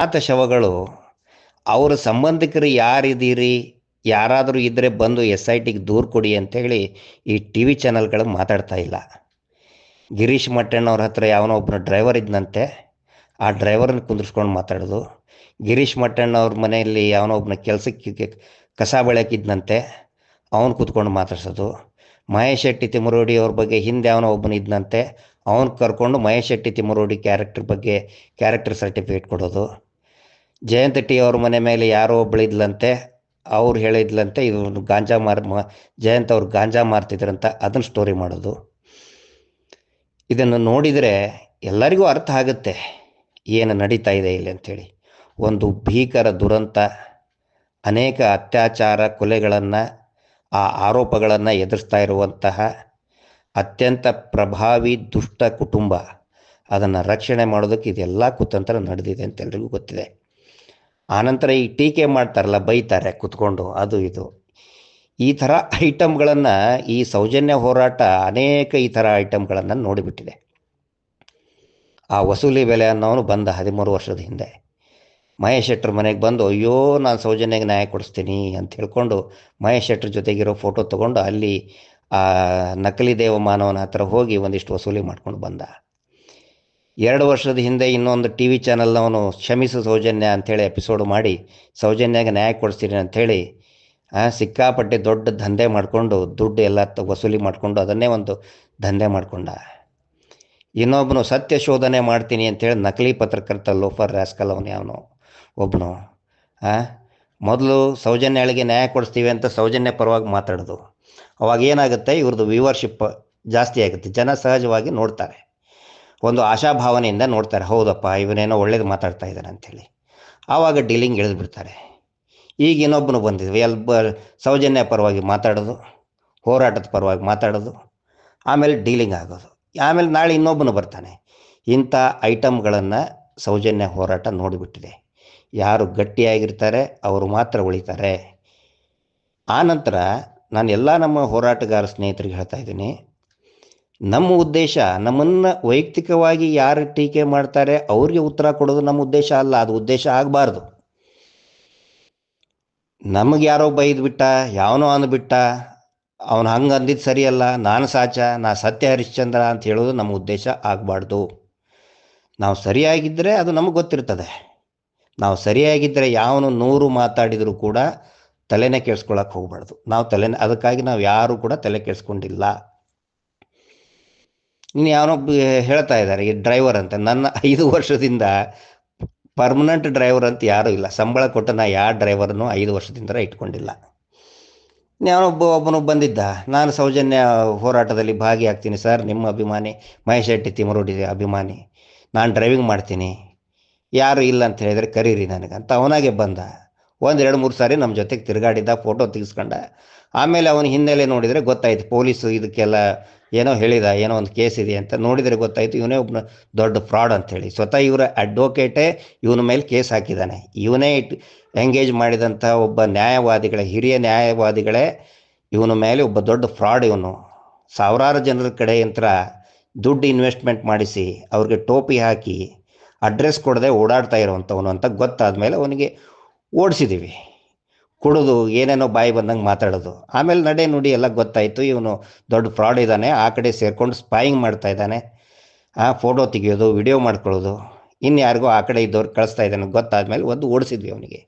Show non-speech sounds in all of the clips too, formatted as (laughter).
ಆತ ಶವಗಳು, ಅವರ ಸಂಬಂಧಿಕರು ಯಾರಿದ್ದೀರಿ? ಯಾರಾದರೂ ಇದ್ದರೆ ಬಂದು ಎಸ್ ಐ ಟಿಗೆ ದೂರು ಕೊಡಿ ಅಂತೇಳಿ ಈ ಟಿ ವಿ ಚಾನಲ್ಗಳು ಮಾತಾಡ್ತಾ ಇಲ್ಲ. ಗಿರೀಶ್ ಮಟ್ಟಣ್ಣವ್ರ ಹತ್ರ ಯಾವನೋ ಒಬ್ಬನ ಡ್ರೈವರ್ ಇದ್ದಂತೆ ಆ ಡ್ರೈವರ್ನ ಕುಂದಿರ್ಸ್ಕೊಂಡು ಮಾತಾಡೋದು. ಗಿರೀಶ್ ಮಟ್ಟಣ್ಣವ್ರ ಮನೆಯಲ್ಲಿ ಯಾವನೋ ಒಬ್ಬನ ಕೆಲಸಕ್ಕೆ ಕಸ ಬೆಳಕಿದ್ದಂತೆ ಅವನು ಕೂತ್ಕೊಂಡು ಮಾತಾಡ್ಸೋದು. ಮಹೇಶ್ ಶೆಟ್ಟಿ ತಿಮ್ಮರೋಡಿ ಅವ್ರ ಬಗ್ಗೆ ಹಿಂದೆ ಯಾವನೋ ಒಬ್ಬನ ಇದ್ದನಂತೆ ಅವನು ಕರ್ಕೊಂಡು ಮಹೇಶ್ ಶೆಟ್ಟಿ ತಿಮ್ಮರೋಡಿ ಕ್ಯಾರೆಕ್ಟರ್ ಬಗ್ಗೆ ಕ್ಯಾರೆಕ್ಟರ್ ಸರ್ಟಿಫಿಕೇಟ್ ಕೊಡೋದು. ಜಯಂತ್ ಟಿ ಅವ್ರ ಮನೆ ಮೇಲೆ ಯಾರೋ ಒಬ್ಬಳಿದ್ಲಂತೆ ಅವ್ರು ಹೇಳಿದ್ಲಂತೆ ಇವನು ಗಾಂಜಾ ಮಾರ್ ಜಯಂತ್ ಅವ್ರು ಗಾಂಜಾ ಮಾರ್ತಿದ್ರಂತ, ಅದನ್ನ ಸ್ಟೋರಿ ಮಾಡೋದು. ಇದನ್ನು ನೋಡಿದರೆ ಎಲ್ಲರಿಗೂ ಅರ್ಥ ಆಗುತ್ತೆ, ಏನು ನಡೀತಾ ಇದೆ ಇಲ್ಲಿ ಅಂಥೇಳಿ ಒಂದು ಭೀಕರ ದುರಂತ, ಅನೇಕ ಅತ್ಯಾಚಾರ ಕೊಲೆಗಳನ್ನು, ಆ ಆರೋಪಗಳನ್ನು ಎದುರಿಸ್ತಾ ಇರುವಂತಹ ಅತ್ಯಂತ ಪ್ರಭಾವಿ, ದುಷ್ಟ ಕುಟುಂಬ, ಅದನ್ನು ರಕ್ಷಣೆ ಮಾಡೋದಕ್ಕೆ ಇದೆಲ್ಲ ಕುತಂತ್ರ ನಡೆದಿದೆ ಅಂತ ಎಲ್ರಿಗೂ ಗೊತ್ತಿದೆ. ಆನಂತರ ಈ ಟೀಕೆ ಮಾಡ್ತಾರಲ್ಲ, ಬೈತಾರೆ, ಕುತ್ಕೊಂಡು, ಅದು ಇದು. ಈ ಥರ ಐಟಮ್ಗಳನ್ನು, ಈ ಸೌಜನ್ಯ ಹೋರಾಟ ಅನೇಕ ಈ ಥರ ಐಟಮ್ಗಳನ್ನು ನೋಡಿಬಿಟ್ಟಿದೆ. ಆ ವಸೂಲಿ ಬೆಲೆ ಅನ್ನೋನು ಬಂದ ಹದಿಮೂರು ವರ್ಷದ ಹಿಂದೆ. ಮಹೇಶ್ ಶೆಟ್ಟರ್ ಮನೆಗೆ ಬಂದು, ಅಯ್ಯೋ, ನಾನು ಸೌಜನ್ಯಗೆ ನ್ಯಾಯ ಕೊಡಿಸ್ತೀನಿ ಅಂತ ಹೇಳ್ಕೊಂಡು, ಮಹೇಶ್ ಶೆಟ್ಟರ್ ಜೊತೆಗಿರೋ ಫೋಟೋ ತೊಗೊಂಡು ಅಲ್ಲಿ ಆ ನಕಲಿ ದೇವಮಾನವನ ಹತ್ರ ಹೋಗಿ ಒಂದಿಷ್ಟು ವಸೂಲಿ ಮಾಡ್ಕೊಂಡು ಬಂದ. ಎರಡು ವರ್ಷದ ಹಿಂದೆ ಇನ್ನೊಂದು ಟಿ ವಿ ಚಾನಲ್ನವನು ಕ್ಷಮಿಸು ಸೌಜನ್ಯ ಅಂಥೇಳಿ ಎಪಿಸೋಡ್ ಮಾಡಿ, ಸೌಜನ್ಯಾಗ ನ್ಯಾಯ ಕೊಡಿಸ್ತೀನಿ ಅಂಥೇಳಿ ಸಿಕ್ಕಾಪಟ್ಟೆ ದೊಡ್ಡ ದಂಧೆ ಮಾಡಿಕೊಂಡು, ದುಡ್ಡು ಎಲ್ಲ ವಸೂಲಿ ಮಾಡಿಕೊಂಡು ಅದನ್ನೇ ಒಂದು ದಂಧೆ ಮಾಡಿಕೊಂಡ. ಇನ್ನೊಬ್ಬನು ಸತ್ಯ ಶೋಧನೆ ಮಾಡ್ತೀನಿ ಅಂತೇಳಿ ನಕಲಿ ಪತ್ರಕರ್ತ ಲೋಫರ್ ರಾಸ್ಕಲ್ ಅವನು ಯಾವನು ಒಬ್ಬನು ಮೊದಲು ಸೌಜನ್ಯಗಳಿಗೆ ನ್ಯಾಯ ಕೊಡಿಸ್ತೀವಿ ಅಂತ ಸೌಜನ್ಯ ಪರವಾಗಿ ಮಾತಾಡೋದು. ಅವಾಗ ಏನಾಗುತ್ತೆ, ಇವ್ರದ್ದು ವ್ಯೂವರ್ಶಿಪ್ ಜಾಸ್ತಿ ಆಗುತ್ತೆ, ಜನ ಸಹಜವಾಗಿ ನೋಡ್ತಾರೆ. ಒಂದು ಆಶಾಭಾವನೆಯಿಂದ ನೋಡ್ತಾರೆ, ಹೌದಪ್ಪ, ಇವನೇನೋ ಒಳ್ಳೇದು ಮಾತಾಡ್ತಾ ಇದ್ದಾನೆ ಅಂಥೇಳಿ. ಆವಾಗ ಡೀಲಿಂಗ್ ಇಳಿದ್ಬಿಡ್ತಾರೆ ಈಗ ಇನ್ನೊಬ್ಬನು ಬಂದಿದ್ವಿ, ಎಲ್ ಬ, ಸೌಜನ್ಯ ಪರವಾಗಿ ಮಾತಾಡೋದು, ಹೋರಾಟದ ಪರವಾಗಿ ಮಾತಾಡೋದು, ಆಮೇಲೆ ಡೀಲಿಂಗ್ ಆಗೋದು. ಆಮೇಲೆ ನಾಳೆ ಇನ್ನೊಬ್ಬನು ಬರ್ತಾನೆ. ಇಂಥ ಐಟಮ್ಗಳನ್ನು ಸೌಜನ್ಯ ಹೋರಾಟ ನೋಡಿಬಿಟ್ಟಿದೆ. ಯಾರು ಗಟ್ಟಿಯಾಗಿರ್ತಾರೆ, ಅವರು ಮಾತ್ರ ಉಳಿತಾರೆ. ಆನಂತರ ನಂತರ ನಾನು ಎಲ್ಲ ನಮ್ಮ ಹೋರಾಟಗಾರ ಸ್ನೇಹಿತರಿಗೆ ಹೇಳ್ತಾ ಇದ್ದೀನಿ ನಮ್ಮ ಉದ್ದೇಶ, ನಮ್ಮನ್ನು ವೈಯಕ್ತಿಕವಾಗಿ ಯಾರು ಟೀಕೆ ಮಾಡ್ತಾರೆ, ಅವ್ರಿಗೆ ಉತ್ತರ ಕೊಡೋದು ನಮ್ಮ ಉದ್ದೇಶ ಅಲ್ಲ, ಅದು ಉದ್ದೇಶ ಆಗಬಾರ್ದು. ನಮಗೆ ಯಾರೋ ಬೈದು ಬಿಟ್ಟ, ಯಾವನೋ ಅಂದ್ಬಿಟ್ಟ ಅವನು ಹಂಗೆ ಅಂದಿದ್ದು ಸರಿಯಲ್ಲ, ನಾನು ಸಾಚ, ನಾ ಸತ್ಯ ಹರಿಶ್ಚಂದ್ರ ಅಂತ ಹೇಳೋದು ನಮ್ಮ ಉದ್ದೇಶ ಆಗಬಾರ್ದು. ನಾವು ಸರಿಯಾಗಿದ್ದರೆ ಅದು ನಮಗೆ ಗೊತ್ತಿರ್ತದೆ. ನಾವು ಸರಿಯಾಗಿದ್ದರೆ ಯಾವನು ನೂರು ಮಾತಾಡಿದರೂ ಕೂಡ ತಲೆನೇ ಕೆಡ್ಸ್ಕೊಳಕ್ಕೆ ಹೋಗ್ಬಾರ್ದು. ನಾವು ತಲೆನೇ, ಅದಕ್ಕಾಗಿ ನಾವು ಯಾರು ಕೂಡ ತಲೆ ಕೆಡ್ಸ್ಕೊಂಡಿಲ್ಲ. ಇನ್ನು ಯಾವನೊಬ್ಬ ಹೇಳ್ತಾ ಇದ್ದಾರೆ, ಈ ಡ್ರೈವರ್ ಅಂತ. ನನ್ನ ಐದು ವರ್ಷದಿಂದ ಪರ್ಮನೆಂಟ್ ಡ್ರೈವರ್ ಅಂತ ಯಾರೂ ಇಲ್ಲ. ಸಂಬಳ ಕೊಟ್ಟು ನಾ ಯಾವ ಡ್ರೈವರ್ನು ಐದು ವರ್ಷದಿಂದ ಇಟ್ಕೊಂಡಿಲ್ಲ. ಯಾವನೊಬ್ಬ ಒಬ್ಬನು ಬಂದಿದ್ದ. ನಾನು ಸೌಜನ್ಯ ಹೋರಾಟದಲ್ಲಿ ಭಾಗಿಯಾಗ್ತೀನಿ ಸರ್, ನಿಮ್ಮ ಅಭಿಮಾನಿ. ಮಹೇಶ್ ಶೆಟ್ಟಿ ತಿಮರೋಡಿ ಅಭಿಮಾನಿ. ನಾನು ಡ್ರೈವಿಂಗ್ ಮಾಡ್ತೀನಿ. ಯಾರು ಇಲ್ಲ ಅಂತ ಹೇಳಿದರೆ ಕರೀರಿ ನನಗೆ ಅಂತ ಅವನಾಗೆ ಬಂದ. ಒಂದು ಎರಡು, ಮೂರು ಸಾರಿ ನಮ್ಮ ಜೊತೆಗೆ ತಿರುಗಾಡಿದ್ದ ಫೋಟೋ ತೆಗೆಸ್ಕೊಂಡ. ಆಮೇಲೆ ಅವನ ಹಿನ್ನೆಲೆ ನೋಡಿದರೆ ಗೊತ್ತಾಯ್ತು, ಪೊಲೀಸು ಇದಕ್ಕೆಲ್ಲ ಏನೋ ಹೇಳಿದ, ಏನೋ ಒಂದು ಕೇಸ್ ಇದೆ ಅಂತ ನೋಡಿದರೆ ಗೊತ್ತಾಯಿತು, ಇವನೇ ಒಬ್ಬನ ದೊಡ್ಡ ಫ್ರಾಡ್ ಅಂತೇಳಿ ಸ್ವತಃ ಇವರ ಅಡ್ವೊಕೇಟೇ ಇವನ ಮೇಲೆ ಕೇಸ್ ಹಾಕಿದ್ದಾನೆ. ಇವನೇ ಇಟ್ ಎಂಗೇಜ್ ಮಾಡಿದಂಥ ಒಬ್ಬ ನ್ಯಾಯವಾದಿಗಳೇ, ಹಿರಿಯ ನ್ಯಾಯವಾದಿಗಳೇ ಇವನ ಮೇಲೆ ಒಬ್ಬ ದೊಡ್ಡ ಫ್ರಾಡ್ ಇವನು. ಸಾವಿರಾರು ಜನರ ಕಡೆ ಯಂತ್ರ ದುಡ್ಡು ಇನ್ವೆಸ್ಟ್ಮೆಂಟ್ ಮಾಡಿಸಿ, ಅವ್ರಿಗೆ ಟೋಪಿ ಹಾಕಿ, ಅಡ್ರೆಸ್ ಕೊಡದೆ ಓಡಾಡ್ತಾ ಇರುವಂಥವನು ಅಂತ ಗೊತ್ತಾದ ಮೇಲೆ ಅವನಿಗೆ ಓಡಿಸಿದ್ದೀವಿ. ಕುಡಿದು, ಏನೇನೋ ಬಾಯಿ ಬಂದಂಗೆ ಮಾತಾಡೋದು. ಆಮೇಲೆ ನಡೆ ನುಡಿ ಎಲ್ಲ ಗೊತ್ತಾಯಿತು. ಇವನು ದೊಡ್ಡ ಫ್ರಾಡ್ ಇದ್ದಾನೆ ಆ ಕಡೆ ಸೇರ್ಕೊಂಡು ಸ್ಪಾಯಿಂಗ್ ಮಾಡ್ತಾ ಇದ್ದಾನೆ ಆ ಫೋಟೋ ತೆಗಿಯೋದು, ವಿಡಿಯೋ ಮಾಡ್ಕೊಳ್ಳೋದು. ಇನ್ನು ಯಾರಿಗೋ ಆ ಕಡೆ ಇದ್ದವ್ರು ಕಳಿಸ್ತಾ ಇದ್ದಾನೆ ಗೊತ್ತಾದ್ಮೇಲೆ ಒಂದು ಓಡಿಸಿದ್ವಿ ಅವನಿಗೆ.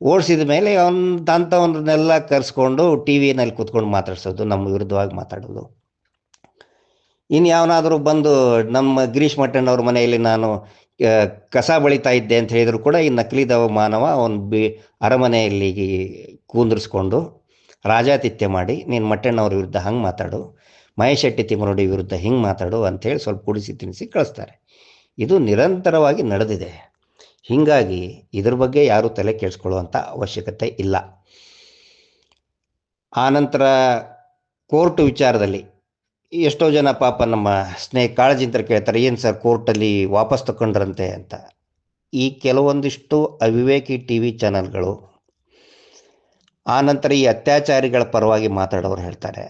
ಓಡಿಸಿದ ಮೇಲೆ ಅವನ ಅಂಥವನ್ನೆಲ್ಲ ಕರೆಸ್ಕೊಂಡು ಟಿ ವಿನಲ್ಲಿ ಕೂತ್ಕೊಂಡು ಮಾತಾಡ್ಸೋದು, ನಮ್ಮ ವಿರುದ್ಧವಾಗಿ ಮಾತಾಡೋದು. ಇನ್ನು ಯಾವನಾದರೂ ಬಂದು ನಮ್ಮ ಗಿರೀಶ್ ಮಟ್ಟಣ್ಣವ್ರ ಮನೆಯಲ್ಲಿ ನಾನು ಕಸ ಬಳಿತಾ ಇದ್ದೆ ಅಂತ ಹೇಳಿದ್ರು ಕೂಡ ಈ ನಕಲಿ ದವ ಮಾನವ ಅವನು ಬಿ, ಅರಮನೆಯಲ್ಲಿ ಕೂಂದ್ರಿಸ್ಕೊಂಡು ರಾಜಾತಿಥ್ಯ ಮಾಡಿ, ನೀನು ಮಟ್ಟಣ್ಣವ್ರ ವಿರುದ್ಧ ಹಂಗೆ ಮಾತಾಡು, ಮಹೇಶ್ ಶೆಟ್ಟಿ ತಿಮ್ಮರೋಡಿ ವಿರುದ್ಧ ಹಿಂಗೆ ಮಾತಾಡು ಅಂಥೇಳಿ ಸ್ವಲ್ಪ ಕುಡಿಸಿ ತಿನ್ನಿಸಿ ಕಳಿಸ್ತಾರೆ. ಇದು ನಿರಂತರವಾಗಿ ನಡೆದಿದೆ. ಹೀಗಾಗಿ ಇದ್ರ ಬಗ್ಗೆ ಯಾರೂ ತಲೆ ಕೆಡಿಸ್ಕೊಳ್ಳುವಂಥ ಅವಶ್ಯಕತೆ ಇಲ್ಲ. ಆನಂತರ ಕೋರ್ಟ್ ವಿಚಾರದಲ್ಲಿ ಎಷ್ಟೋ ಜನ ಪಾಪ ನಮ್ಮ ಸ್ನೇಹ ಕಾಳಜಿಂತರ ಕೇಳ್ತಾರೆ, ಏನು ಸರ್ ಕೋರ್ಟಲ್ಲಿ ವಾಪಸ್ ತಗೊಂಡ್ರಂತೆ ಅಂತ. ಈ ಕೆಲವೊಂದಿಷ್ಟು ಅವಿವೇಕಿ ಟಿ ವಿ ಚಾನಲ್ಗಳು ಆನಂತರ ಈ ಅತ್ಯಾಚಾರಿಗಳ ಪರವಾಗಿ ಮಾತಾಡೋರು ಹೇಳ್ತಾರೆ.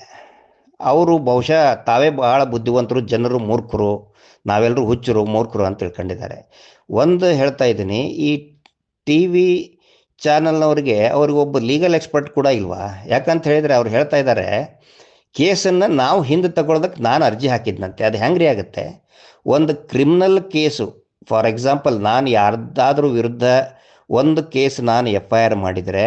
ಅವರು ಬಹುಶಃ ತಾವೇ ಬಹಳ ಬುದ್ಧಿವಂತರು, ಜನರು ಮೂರ್ಖರು, ನಾವೆಲ್ಲರೂ ಹುಚ್ಚರು, ಮೂರ್ಖರು ಅಂತ ತಿಳ್ಕೊಂಡಿದ್ದಾರೆ. ಒಂದು ಹೇಳ್ತಾ ಇದ್ದೀನಿ, ಈ ಟಿ ವಿ ಚಾನಲ್ನವ್ರಿಗೆ ಅವ್ರಿಗೆ ಒಬ್ಬ ಲೀಗಲ್ ಎಕ್ಸ್ಪರ್ಟ್ ಕೂಡ ಇಲ್ವಾ? ಯಾಕಂತ ಹೇಳಿದರೆ ಅವ್ರು ಹೇಳ್ತಾ ಇದ್ದಾರೆ ಕೇಸನ್ನು ನಾವು ಹಿಂದೆ ತಗೊಳ್ಳೋದಕ್ಕೆ ನಾನು ಅರ್ಜಿ ಹಾಕಿದ್ನಂತೆ. ಅದು ಹೆಂಗ್ರಿ ಆಗುತ್ತೆ? ಒಂದು ಕ್ರಿಮಿನಲ್ ಕೇಸು ಫಾರ್ ಎಕ್ಸಾಂಪಲ್ ನಾನು ಯಾರ್ದಾದ್ರೂ ವಿರುದ್ಧ ಒಂದು ಕೇಸ್ ನಾನು ಎಫ್ ಐ ಆರ್ ಮಾಡಿದರೆ,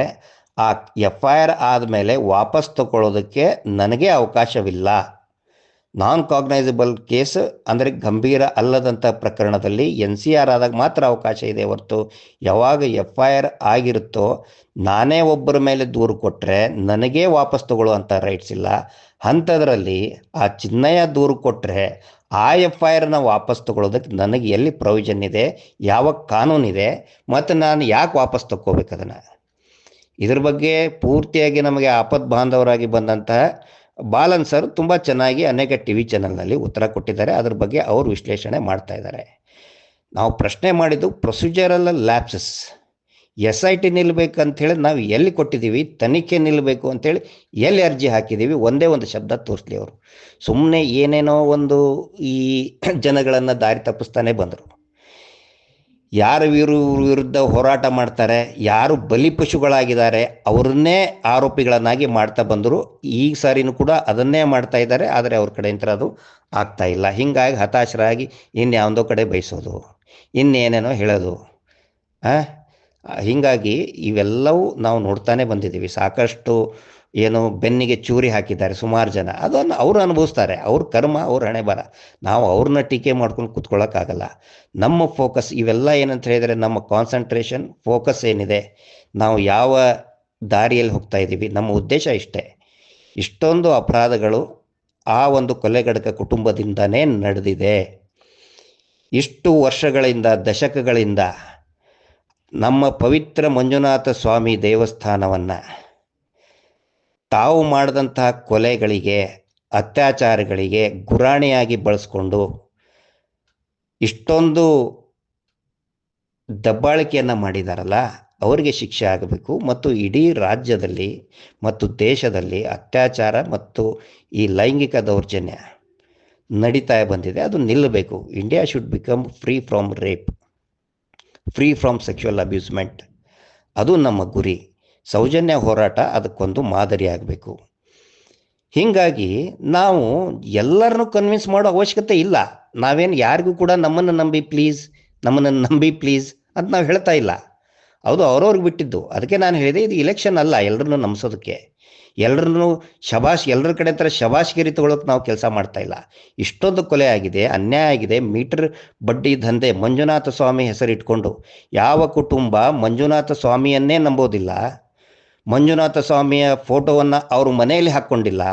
ಆ ಎಫ್ ಐ ಆರ್ ಆದಮೇಲೆ ವಾಪಸ್ ತಗೊಳ್ಳೋದಕ್ಕೆ ನನಗೆ ಅವಕಾಶವಿಲ್ಲ. ನಾನ್ ಕಾಗ್ನೈಸಬಲ್ ಕೇಸ್ ಅಂದರೆ ಗಂಭೀರ ಅಲ್ಲದಂಥ ಪ್ರಕರಣದಲ್ಲಿ ಎನ್ ಸಿ ಆರ್ ಆದಾಗ ಮಾತ್ರ ಅವಕಾಶ ಇದೆ ಹೊರತು ಯಾವಾಗ ಎಫ್ ಐ ಆರ್ ಆಗಿರುತ್ತೋ ನಾನೇ ಒಬ್ಬರ ಮೇಲೆ ದೂರು ಕೊಟ್ಟರೆ ನನಗೇ ವಾಪಸ್ ತಗೊಳ್ಳುವಂಥ ರೈಟ್ಸ್ ಇಲ್ಲ. ಅಂಥದ್ರಲ್ಲಿ ಆ ಚಿನ್ನಯ ದೂರು ಕೊಟ್ಟರೆ ಆ ಎಫ್ ಐ ಆರ್ನ ವಾಪಸ್ ತಗೊಳ್ಳೋದಕ್ಕೆ ನನಗೆ ಎಲ್ಲಿ ಪ್ರೊವಿಷನ್ ಇದೆ? ಯಾವ ಕಾನೂನಿದೆ ಮತ್ತು ನಾನು ಯಾಕೆ ವಾಪಸ್ ತಗೋಬೇಕು ಅದನ್ನು? ಇದ್ರ ಬಗ್ಗೆ ಪೂರ್ತಿಯಾಗಿ ನಮಗೆ ಆಪದ್ ಬಾಂಧವರಾಗಿ ಬಂದಂತಹ ಬಾಲನ್ ಸರ್ ತುಂಬ ಚೆನ್ನಾಗಿ ಅನೇಕ ಟಿ ವಿ ಚಾನಲ್ನಲ್ಲಿ ಉತ್ತರ ಕೊಟ್ಟಿದ್ದಾರೆ. ಅದ್ರ ಬಗ್ಗೆ ಅವರು ವಿಶ್ಲೇಷಣೆ ಮಾಡ್ತಾ ಇದ್ದಾರೆ. ನಾವು ಪ್ರಶ್ನೆ ಮಾಡಿದ್ದು procedural lapses. S I T ನಿಲ್ಲಬೇಕಂತೇಳಿ ನಾವು ಎಲ್ಲಿ ಕೊಟ್ಟಿದ್ದೀವಿ? ತನಿಖೆ ನಿಲ್ಲಬೇಕು ಅಂತೇಳಿ ಎಲ್ಲಿ ಅರ್ಜಿ ಹಾಕಿದ್ದೀವಿ? ಒಂದೇ ಒಂದು ಶಬ್ದ ತೋರಿಸ್ಲಿ ಅವರು. ಸುಮ್ಮನೆ ಏನೇನೋ ಒಂದು ಈ (clears throat) ಜನಗಳನ್ನು ದಾರಿ ತಪ್ಪಿಸ್ತಾನೆ ಬಂದರು. ಯಾರ ವಿರು ವಿರುದ್ಧ ಹೋರಾಟ ಮಾಡ್ತಾರೆ, ಯಾರು ಬಲಿಪಶುಗಳಾಗಿದ್ದಾರೆ ಅವ್ರನ್ನೇ ಆರೋಪಿಗಳನ್ನಾಗಿ ಮಾಡ್ತಾ ಬಂದರು. ಈಗ ಸಾರಿನೂ ಕೂಡ ಅದನ್ನೇ ಮಾಡ್ತಾ ಇದ್ದಾರೆ, ಆದರೆ ಅವ್ರ ಕಡೆಯಿಂದ ಅದು ಆಗ್ತಾ ಇಲ್ಲ. ಹೀಗಾಗಿ ಹತಾಶರಾಗಿ ಇನ್ಯಾವುದೋ ಕಡೆ ಬಯಸೋದು ಇನ್ನೇನೇನೋ ಹೇಳೋದು. ಹಾಂ ಹೀಗಾಗಿ ಇವೆಲ್ಲವೂ ನಾವು ನೋಡ್ತಾನೆ ಬಂದಿದ್ದೀವಿ. ಸಾಕಷ್ಟು ಏನು ಬೆನ್ನಿಗೆ ಚೂರಿ ಹಾಕಿದ್ದಾರೆ ಸುಮಾರು ಜನ. ಅದನ್ನು ಅವರು ಅನುಭವಿಸ್ತಾರೆ. ಅವ್ರ ಕರ್ಮ, ಅವ್ರ ಹಣೆ ಬರ ನಾವು ಅವ್ರನ್ನ ಟೀಕೆ ಮಾಡ್ಕೊಂಡು ಕುತ್ಕೊಳ್ಳೋಕ್ಕಾಗಲ್ಲ ನಮ್ಮ ಫೋಕಸ್ ಇವೆಲ್ಲ ಏನಂತ ಹೇಳಿದರೆ ನಮ್ಮ ಕಾನ್ಸಂಟ್ರೇಷನ್ ಫೋಕಸ್ ಏನಿದೆ? ನಾವು ಯಾವ ದಾರಿಯಲ್ಲಿ ಹೋಗ್ತಾ ಇದ್ದೀವಿ? ನಮ್ಮ ಉದ್ದೇಶ ಇಷ್ಟೇ. ಇಷ್ಟೊಂದು ಅಪರಾಧಗಳು ಆ ಒಂದು ಕೊಲೆಗಡಕ ಕುಟುಂಬದಿಂದನೇ ನಡೆದಿದೆ. ಇಷ್ಟು ವರ್ಷಗಳಿಂದ, ದಶಕಗಳಿಂದ ನಮ್ಮ ಪವಿತ್ರ ಮಂಜುನಾಥ ಸ್ವಾಮಿ ದೇವಸ್ಥಾನವನ್ನು ತಾವು ಮಾಡಿದಂತಹ ಕೊಲೆಗಳಿಗೆ, ಅತ್ಯಾಚಾರಗಳಿಗೆ ಗುರಾಣಿಯಾಗಿ ಬಳಸ್ಕೊಂಡು ಇಷ್ಟೊಂದು ದಬ್ಬಾಳಿಕೆಯನ್ನು ಮಾಡಿದಾರಲ್ಲ, ಅವರಿಗೆ ಶಿಕ್ಷೆ ಆಗಬೇಕು. ಮತ್ತು ಇಡೀ ರಾಜ್ಯದಲ್ಲಿ ಮತ್ತು ದೇಶದಲ್ಲಿ ಅತ್ಯಾಚಾರ ಮತ್ತು ಈ ಲೈಂಗಿಕ ದೌರ್ಜನ್ಯ ನಡೀತಾ ಬಂದಿದೆ. ಅದು ನಿಲ್ಲಬೇಕು. India should become free from rape free from sexual abusement ಅದು ನಮ್ಮ ಗುರಿ. ಸೌಜನ್ಯ ಹೋರಾಟ ಅದಕ್ಕೊಂದು ಮಾದರಿ ಆಗಬೇಕು. ಹೀಗಾಗಿ ನಾವು ಎಲ್ಲರನ್ನು ಕನ್ವಿನ್ಸ್ ಮಾಡೋ ಅವಶ್ಯಕತೆ ಇಲ್ಲ. ನಾವೇನು ಯಾರಿಗೂ ಕೂಡ ನಮ್ಮನ್ನು ನಂಬಿ ಪ್ಲೀಸ್ ನಮ್ಮನ್ನು ನಂಬಿ ಪ್ಲೀಸ್ ಅಂತ ನಾವು ಹೇಳ್ತಾ ಇಲ್ಲ. ಅದು ಅವ್ರವ್ರಿಗೆ ಬಿಟ್ಟಿದ್ದು. ಅದಕ್ಕೆ ನಾನು ಹೇಳಿದೆ, ಇದು ಇಲೆಕ್ಷನ್ ಅಲ್ಲ ಎಲ್ಲರನ್ನೂ ನಂಬಿಸೋದಕ್ಕೆ. ಎಲ್ಲರನ್ನೂ ಶಬಾಷ್ ಎಲ್ಲರ ಕಡೆ ಥರ ಶಬಾಷ್ಗಿರಿ ತಗೊಳಕ್ಕೆ ನಾವು ಕೆಲಸ ಮಾಡ್ತಾ ಇಲ್ಲ. ಇಷ್ಟೊಂದು ಕೊಲೆ ಆಗಿದೆ, ಅನ್ಯಾಯ ಆಗಿದೆ, ಮೀಟರ್ ಬಡ್ಡಿ ದಂಧೆ, ಮಂಜುನಾಥ ಸ್ವಾಮಿ ಹೆಸರಿಟ್ಕೊಂಡು ಯಾವ ಕುಟುಂಬ ಮಂಜುನಾಥ ಸ್ವಾಮಿಯನ್ನೇ ನಂಬೋದಿಲ್ಲ. ಮಂಜುನಾಥ ಸ್ವಾಮಿಯ ಫೋಟೋವನ್ನು ಅವರು ಮನೆಯಲ್ಲಿ ಹಾಕ್ಕೊಂಡಿಲ್ಲ.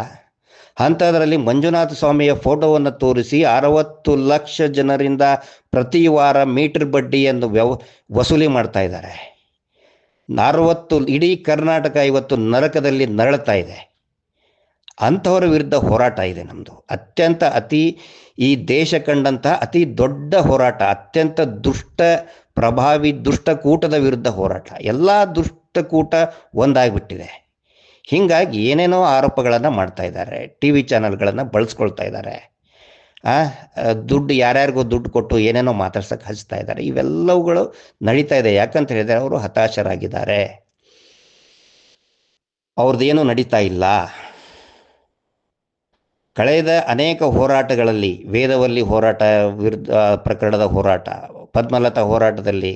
ಅಂಥದ್ರಲ್ಲಿ ಮಂಜುನಾಥ ಸ್ವಾಮಿಯ ಫೋಟೋವನ್ನು ತೋರಿಸಿ ಅರವತ್ತು ಲಕ್ಷ ಜನರಿಂದ ಪ್ರತಿ ವಾರ ಮೀಟರ್ ಬಡ್ಡಿಯನ್ನು ವ್ಯವ, ವಸೂಲಿ ಮಾಡ್ತಾ ಇದ್ದಾರೆ. ಅರವತ್ತು ಇಡೀ ಕರ್ನಾಟಕ ಇವತ್ತು ನರಕದಲ್ಲಿ ನರಳ್ತಾ ಇದೆ. ಅಂಥವರ ವಿರುದ್ಧ ಹೋರಾಟ ಇದೆ ನಮ್ಮದು ಅತ್ಯಂತ ಅತಿ ಈ ದೇಶ ಕಂಡಂತಹ ಅತಿ ದೊಡ್ಡ ಹೋರಾಟ, ಅತ್ಯಂತ ದುಷ್ಟ, ಪ್ರಭಾವಿ ದುಷ್ಟಕೂಟದ ವಿರುದ್ಧ ಹೋರಾಟ. ಎಲ್ಲ ದುಷ್ಟಕೂಟ ಒಂದಾಗಿಬಿಟ್ಟಿದೆ. ಹೀಗಾಗಿ ಏನೇನೋ ಆರೋಪಗಳನ್ನು ಮಾಡ್ತಾ ಇದ್ದಾರೆ. ಟಿ ವಿ ಚಾನಲ್ಗಳನ್ನು ಬಳಸ್ಕೊಳ್ತಾ ಇದ್ದಾರೆ. ದುಡ್ಡು ಯಾರ್ಯಾರಿಗೂ ದುಡ್ಡು ಕೊಟ್ಟು ಏನೇನೋ ಮಾತಾಡ್ಸಕ್ಕೆ ಹಚ್ತಾ ಇದ್ದಾರೆ. ಇವೆಲ್ಲವುಗಳು ನಡೀತಾ ಇದೆ. ಯಾಕಂತ ಹೇಳಿದರೆ ಅವರು ಹತಾಶರಾಗಿದ್ದಾರೆ. ಅವ್ರದ್ದೇನು ನಡೀತಾ ಇಲ್ಲ. ಕಳೆದ ಅನೇಕ ಹೋರಾಟಗಳಲ್ಲಿ, ವೇದವಲ್ಲಿ ಹೋರಾಟ, ವಿರುದ್ಧ ಪ್ರಕರಣದ ಹೋರಾಟ, ಪದ್ಮಲತಾ ಹೋರಾಟದಲ್ಲಿ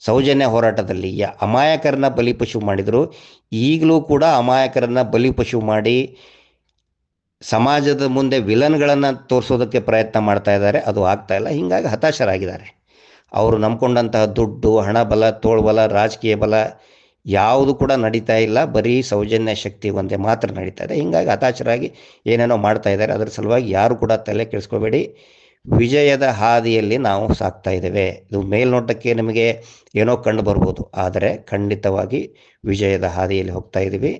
ಸೌಜನ್ಯ ಹೋರಾಟದಲ್ಲಿ ಯ ಅಮಾಯಕರನ್ನ ಬಲಿಪಶು ಮಾಡಿದರು. ಈಗಲೂ ಕೂಡ ಅಮಾಯಕರನ್ನ ಬಲಿಪಶು ಮಾಡಿ ಸಮಾಜದ ಮುಂದೆ ವಿಲನ್ಗಳನ್ನು ತೋರಿಸೋದಕ್ಕೆ ಪ್ರಯತ್ನ ಮಾಡ್ತಾ ಇದ್ದಾರೆ. ಅದು ಆಗ್ತಾ ಇಲ್ಲ. ಹೀಗಾಗಿ ಹತಾಶರಾಗಿದ್ದಾರೆ. ಅವರು ನಂಬ್ಕೊಂಡಂತಹ ದುಡ್ಡು, ಹಣ ಬಲ ತೋಳ್ಬಲ ರಾಜಕೀಯ ಬಲ ಯಾವುದು ಕೂಡ ನಡೀತಾ ಇಲ್ಲ. ಬರೀ ಸೌಜನ್ಯ ಶಕ್ತಿ ಒಂದೇ ಮಾತ್ರ ನಡೀತಾ ಇದೆ. ಹೀಗಾಗಿ ಹತಾಶರಾಗಿ ಏನೇನೋ ಮಾಡ್ತಾ ಇದ್ದಾರೆ. ಅದರ ಸಲುವಾಗಿ ಯಾರು ಕೂಡ ತಲೆ ಕೆಡಿಸ್ಕೋಬೇಡಿ. ವಿಜಯದ ಹಾದಿಯಲ್ಲಿ ನಾವು ಸಾಕ್ತಾ ಇದ್ದೇವೆ. ಇದು ಮೇಲ್ನೋಟಕ್ಕೆ ನಿಮಗೆ ಏನೋ ಕಂಡು ಬರ್ಬೋದು. ಆದರೆ ಖಂಡಿತವಾಗಿ ವಿಜಯದ ಹಾದಿಯಲ್ಲಿ ಹೋಗ್ತಾ ಇದ್ದೀವಿ.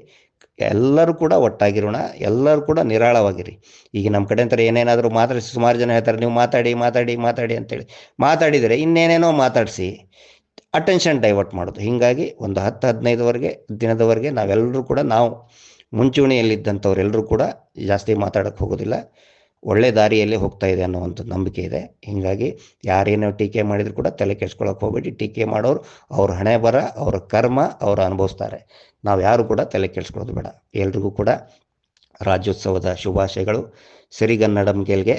ಎಲ್ಲರೂ ಕೂಡ ಒಟ್ಟಾಗಿರೋಣ. ಎಲ್ಲರೂ ಕೂಡ ನಿರಾಳವಾಗಿರಿ. ಈಗ ನಮ್ಮ ಕಡೆ ಅಂತಾರೆ ಏನೇನಾದರೂ ಮಾತಾಡಿಸಿ ಸುಮಾರು ಜನ ಹೇಳ್ತಾರೆ, ನೀವು ಮಾತಾಡಿ ಮಾತಾಡಿ ಮಾತಾಡಿ ಅಂತೇಳಿ. ಮಾತಾಡಿದರೆ ಇನ್ನೇನೇನೋ ಮಾತಾಡಿಸಿ. ಅಟೆನ್ಷನ್ ಡೈವರ್ಟ್ ಮಾಡೋದು. ಹೀಗಾಗಿ ಒಂದು ಹತ್ತು, ಹದಿನೈದುವರೆಗೆ, ದಿನದವರೆಗೆ ನಾವೆಲ್ಲರೂ ಕೂಡ ನಾವು ಮುಂಚೂಣಿಯಲ್ಲಿದ್ದಂಥವ್ರೆಲ್ಲರೂ ಕೂಡ ಜಾಸ್ತಿ ಮಾತಾಡೋಕ್ಕೆ ಹೋಗೋದಿಲ್ಲ. ಒಳ್ಳೆ ದಾರಿಯಲ್ಲಿ ಹೋಗ್ತಾ ಇದೆ ಅನ್ನುವಂಥ ನಂಬಿಕೆ ಇದೆ. ಹೀಗಾಗಿ ಯಾರೇನೋ ಟೀಕೆ ಮಾಡಿದ್ರು ಕೂಡ ತಲೆ ಕೆಡ್ಸ್ಕೊಳಕ್ಕೆ ಹೋಗಬೇಡಿ. ಟೀಕೆ ಮಾಡೋರು ಅವ್ರ ಹಣೆ ಬರ, ಅವ್ರ ಕರ್ಮ ಅವ್ರು ಅನುಭವಿಸ್ತಾರೆ. ನಾವು ಯಾರು ಕೂಡ ತಲೆ ಕೆಡ್ಸ್ಕೊಳ್ಳೋದು ಬೇಡ. ಎಲ್ರಿಗೂ ಕೂಡ ರಾಜ್ಯೋತ್ಸವದ ಶುಭಾಶಯಗಳು. ಸಿರಿಗನ್ನಡಂ ಗೆಲ್ಗೆ.